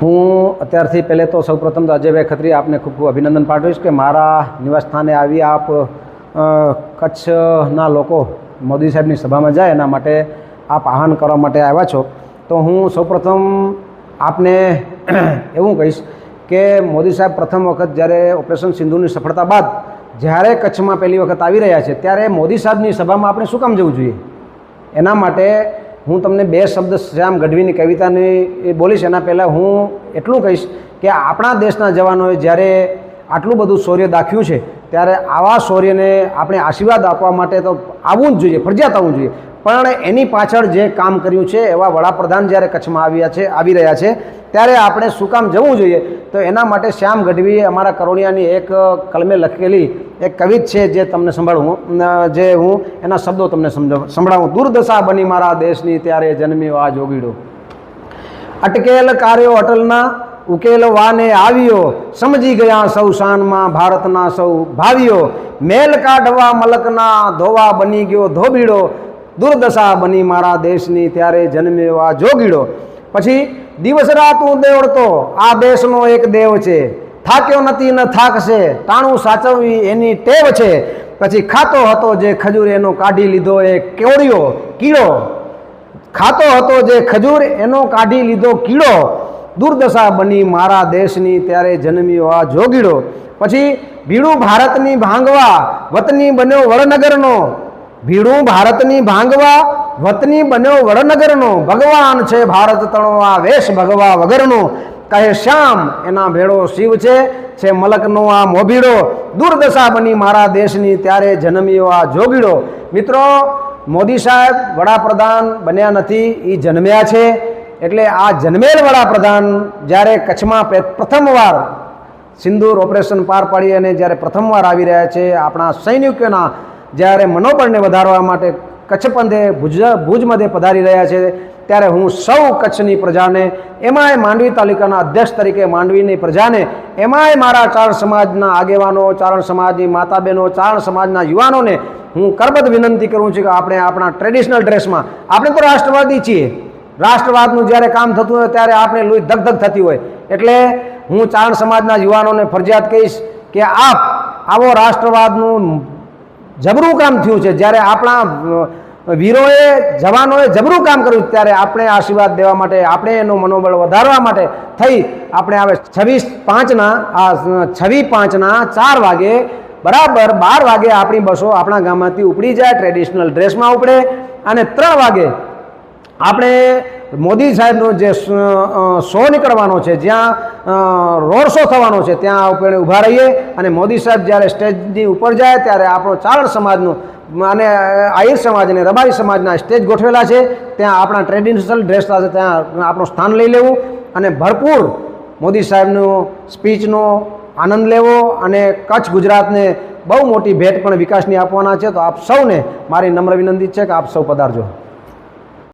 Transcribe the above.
હું અત્યારથી પહેલે તો સૌપ્રથમ અજયભાઈ ખત્રી આપને ખૂબ ખૂબ અભિનંદન પાઠવીશ કે મારા નિવાસસ્થાને આવી આપ કચ્છના લોકો મોદી સાહેબની સભામાં જાય એના માટે આપ આહવાન કરવા માટે આવ્યા છો. તો હું સૌપ્રથમ આપને એવું કહીશ કે મોદી સાહેબ પ્રથમ વખત જ્યારે ઓપરેશન સિંધુની સફળતા બાદ જ્યારે કચ્છમાં પહેલી વખત આવી રહ્યા છે, ત્યારે મોદી સાહેબની સભામાં આપણે શું કામ જવું જોઈએ? એના માટે હું તમને બે શબ્દ શ્યામ ગઢવીની કવિતાની એ બોલીશ, એના પહેલાં હું એટલું કહીશ કે આપણા દેશના જવાનોએ જ્યારે આટલું બધું શૌર્ય દાખ્યું છે, ત્યારે આવા શૌર્યને આપણે આશીર્વાદ આપવા માટે તો આવવું જ જોઈએ, ફરજિયાત આવવું જોઈએ. પણ એની પાછળ જે કામ કર્યું છે, એવા વડાપ્રધાન જ્યારે કચ્છમાં આવ્યા છે, આવી રહ્યા છે ત્યારે આપણે શું કામ જવું જોઈએ? તો એના માટે શ્યામ ગઢવીએ અમારા કરોડિયાની એક કલમે લખેલી એક કવિત છે જે તમને સંભાળું જે હું એના શબ્દો તમને સંભળાવું. દુર્દશા બની મારા દેશની, ત્યારે જન્મ્યો આ જોગીડો. અટકેલ કાર્યો અટલના, ઉકેલ વાને આવ્યો. સમજી ગયા સૌ શાનમાં ભારતના સૌ ભાવીઓ મેલ કાઢવા મલકના ધોવા બની ગયો ધોબીડો. દુર્દશા બની મારા દેશની, ત્યારે જન્મ્યો આ જોગીડો. પછી દિવસ રાત હું દેવડતો, આ દેશનો એક દેવ છે. થાક્યો નથી ન થાકશે, ટાણું સાચવવી એની ટેવ છે. પછી ખાતો હતો જે ખજૂર એનો કાઢી લીધો એ કેવડિયો, કીડો. ખાતો હતો જે ખજૂર એનો કાઢી લીધો કીડો. દુર્દશા બની મારા દેશની, ત્યારે જન્મ્યો આ જોગીડો. પછી ભીડું ભારતની ભાંગવા, વતની બન્યો વડનગરનો. ભીડું ભારતની ભાંગવા વતની બન્યો વડનગરનો. ભગવાન છે ભારત તણો, આ વેશ ભગવા વગરનો. કહે, શ્યામ, એના ભેળો શિવ છે છે મલકનો આ મોભીડો. દુર્દશા બની મારા દેશની, ત્યારે જન્મ્યો આ જોગીડો. મિત્રો, મોદી સાહેબ વડાપ્રધાન બન્યા નથી, એ જન્મ્યા છે. એટલે આ જન્મેલ વડાપ્રધાન જ્યારે કચ્છમાં પ્રથમવાર સિંદૂર ઓપરેશન પાર પાડી અને જ્યારે પ્રથમવાર આવી રહ્યા છે, આપણા સૈનિકોના જ્યારે મનોબળને વધારવા માટે કચ્છ પંથે ભુજ ભુજ મધ્યે પધારી રહ્યા છે. ત્યારે હું સૌ કચ્છની પ્રજાને, એમાંય માંડવી તાલુકાના અધ્યક્ષ તરીકે માંડવીની પ્રજાને, એમાંય મારા ચારણ સમાજના આગેવાનો, ચારણ સમાજની માતા બહેનો ચારણ સમાજના યુવાનોને હું કરબદ્ધ વિનંતી કરું છું કે આપણે આપણા ટ્રેડિશનલ ડ્રેસમાં આપણે તો રાષ્ટ્રવાદી છીએ. રાષ્ટ્રવાદનું જ્યારે કામ થતું હોય ત્યારે આપણે લોહી ધગધગ થતી હોય. એટલે હું ચારણ સમાજના યુવાનોને ફરજિયાત કહીશ કે આપ આવો રાષ્ટ્રવાદનું જબરું કામ થયું છે. જ્યારે આપણા વીરોએ, જવાનોએ જબરું કામ કર્યું, ત્યારે આપણે આશીર્વાદ દેવા માટે, આપણે એનું મનોબળ વધારવા માટે થઈ આપણે હવે છવ્વીસ પાંચના, આ છવ્વીસ પાંચના ચાર વાગે, બરાબર બાર વાગે આપણી બસો આપણા ગામમાંથી ઉપડી જાય ટ્રેડિશનલ ડ્રેસમાં ઉપડે અને ત્રણ વાગે આપણે મોદી સાહેબનો જે શો નીકળવાનો છે, જ્યાં રોડ શો થવાનો છે, ત્યાં આપણે ઊભા રહીએ અને મોદી સાહેબ જ્યારે સ્ટેજની ઉપર જાય ત્યારે આપણો ચારણ સમાજનું, અને આહિર સમાજ અને રબારી સમાજના સ્ટેજ ગોઠવેલા છે, ત્યાં આપણા ટ્રેડિશનલ ડ્રેસ સાથે ત્યાં આપણું સ્થાન લઈ લેવું અને ભરપૂર મોદી સાહેબનું સ્પીચનો આનંદ લેવો અને કચ્છ ગુજરાતને બહુ મોટી ભેટ પણ વિકાસની આપવાના છે, તો આપ સૌને મારી નમ્ર વિનંતી છે કે આપ સૌ પધારજો.